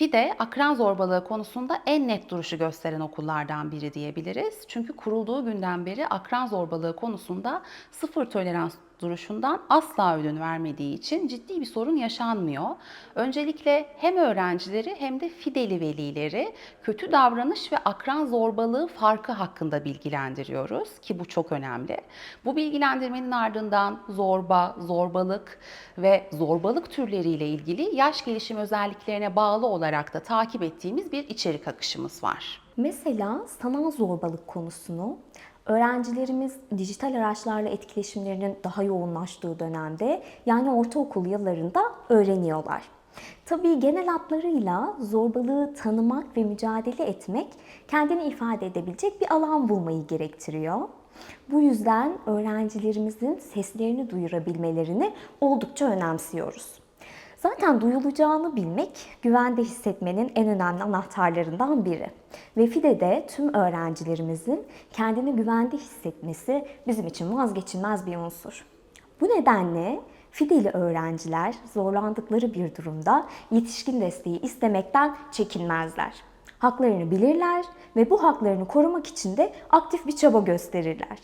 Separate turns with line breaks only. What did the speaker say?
FİDE akran zorbalığı konusunda en net duruşu gösteren okullardan biri diyebiliriz. Çünkü kurulduğu günden beri akran zorbalığı konusunda sıfır tolerans duruşundan asla ödün vermediği için ciddi bir sorun yaşanmıyor. Öncelikle hem öğrencileri hem de fideli velileri kötü davranış ve akran zorbalığı farkı hakkında bilgilendiriyoruz ki bu çok önemli. Bu bilgilendirmenin ardından zorba, zorbalık ve zorbalık türleriyle ilgili yaş gelişim özelliklerine bağlı olarak da takip ettiğimiz bir içerik akışımız var.
Mesela sanal zorbalık konusunu öğrencilerimiz dijital araçlarla etkileşimlerinin daha yoğunlaştığı dönemde yani ortaokul yıllarında öğreniyorlar. Tabii genel hatlarıyla zorbalığı tanımak ve mücadele etmek kendini ifade edebilecek bir alan bulmayı gerektiriyor. Bu yüzden öğrencilerimizin seslerini duyurabilmelerini oldukça önemsiyoruz. Zaten duyulacağını bilmek güvende hissetmenin en önemli anahtarlarından biri. Ve FİDE'de tüm öğrencilerimizin kendini güvende hissetmesi bizim için vazgeçilmez bir unsur. Bu nedenle FİDE'li öğrenciler zorlandıkları bir durumda yetişkin desteği istemekten çekinmezler. Haklarını bilirler ve bu haklarını korumak için de aktif bir çaba gösterirler.